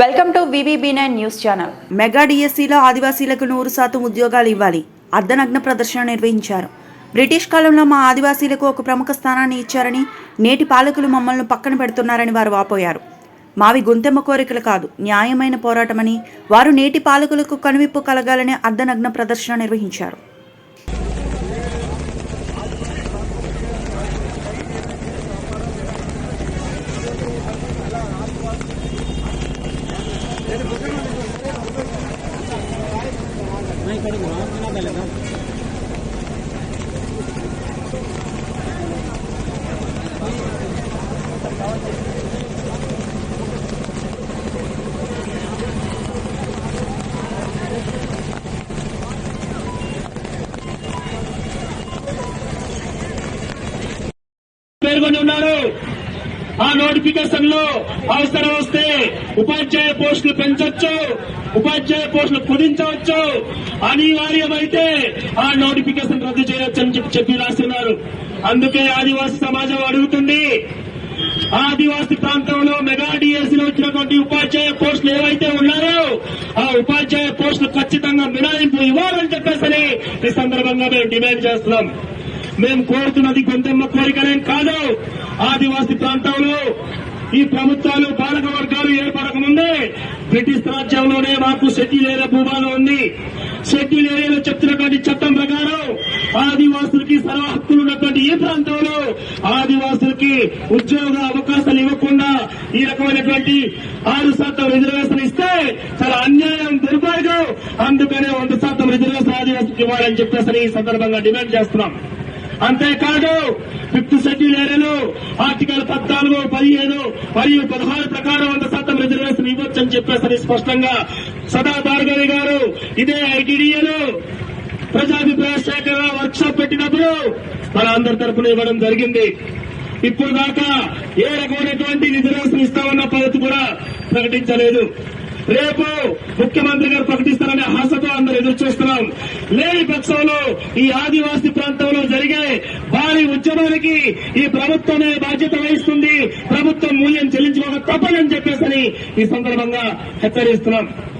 Welcome to VVB nine news channel. Mega డిఎస్సీలో ఆదివాసీలకు నూరు శాతం ఉద్యోగాలు ఇవ్వాలి. అర్ధనగ్న ప్రదర్శన నిర్వహించారు. బ్రిటిష్ కాలంలో మా ఆదివాసీలకు ఒక ప్రముఖ స్థానాన్ని ఇచ్చారని నేటి పాలకులు మమ్మల్ని పక్కన పెడుతున్నారని వారు వాపోయారు. మావి గుంతెమ్మ కోరికలు కాదు న్యాయమైన పోరాటమని వారు నేటి పాలకులకు కనువిప్పు కలగాలని అర్ధనగ్న ప్రదర్శన నిర్వహించారు. పేర్కొని ఉన్నారు. ఆ నోటిఫికేషన్లో అవసరం వస్తే ఉపాధ్యాయ పోస్టులు పెంచొచ్చు. ఉపాధ్యాయ పోస్టులు కుదించవచ్చు. అనివార్యమైతే ఆ నోటిఫికేషన్ రద్దు చేయవచ్చు అని చెప్పి చెప్పి రాస్తున్నారు. అందుకే ఆదివాసీ సమాజం అడుగుతుంది. ఆదివాసి ప్రాంతంలో మెగా డిఎస్సీలో వచ్చినటువంటి ఉపాధ్యాయ పోస్టులు ఏవైతే ఉన్నారో ఆ ఉపాధ్యాయ పోస్టులు ఖచ్చితంగా మినహాయింపు ఇవ్వాలని చెప్పేసి ఈ సందర్భంగా మేము డిమాండ్ చేస్తున్నాం. మేము కోరుతున్నది గొంతెమ్మ కోరికలేం కాదు. ఆదివాసి ప్రాంతంలో ఈ ప్రభుత్వాలు పాలక బ్రిటిష్ రాజ్యంలోనే మాకు షెడ్యూల్ ఏరియా భూభాగం ఉంది. షెడ్యూల్ ఏరియాలో చెప్తున్నటువంటి చట్టం ప్రకారం ఆదివాసులకి సర్వ హక్కులు ఉన్నటువంటి ఈ ప్రాంతంలో ఆదివాసులకి ఉద్యోగ అవకాశాలు ఇవ్వకుండా ఈ రకమైనటువంటి ఆరు శాతం రిజర్వేషన్ ఇస్తే చాలా అన్యాయం దుర్మార్గం. అందుకనే వంద శాతం రిజర్వేషన్ ఆదివాసులకు ఇవ్వాలని చెప్పేసి ఈ సందర్భంగా డిమాండ్ చేస్తున్నాం. అంతేకాదు ఫిఫ్త్ షెడ్యూల్ ఏరియాలో ఆర్టికల్ పద్నాలుగు పదిహేను మరియు పదహారు ప్రకారం వంద శాతం రిజర్వేషన్ ఇవ్వచ్చని చెప్పేసి స్పష్టంగా సదా భార్గవి గారు ఇదే ఐటీడీఏలో ప్రజాభిప్రాయ సేకరణ వర్క్ షాప్ పెట్టినప్పుడు మన అందరి తరఫున ఇవ్వడం జరిగింది. ఇప్పుడు దాకా ఏ రకమైనటువంటి రిజర్వేషన్ ఇస్తామన్న పద్ధతి కూడా ప్రకటించలేదు. రేపు ముఖ్యమంత్రి గారు ప్రకటిస్తారనే ఆశతో అందరూ ఎదురు చూస్తున్నాం. లేని పక్షంలో ఈ ఆదివాసీ ప్రాంతంలో జరిగే భారీ ఉద్యమానికి ఈ ప్రభుత్వమే బాధ్యత వహిస్తుంది. ప్రభుత్వం మూల్యం చెల్లించుకోక తప్పదని చెప్పేసి ఈ సందర్భంగా హెచ్చరిస్తున్నాం.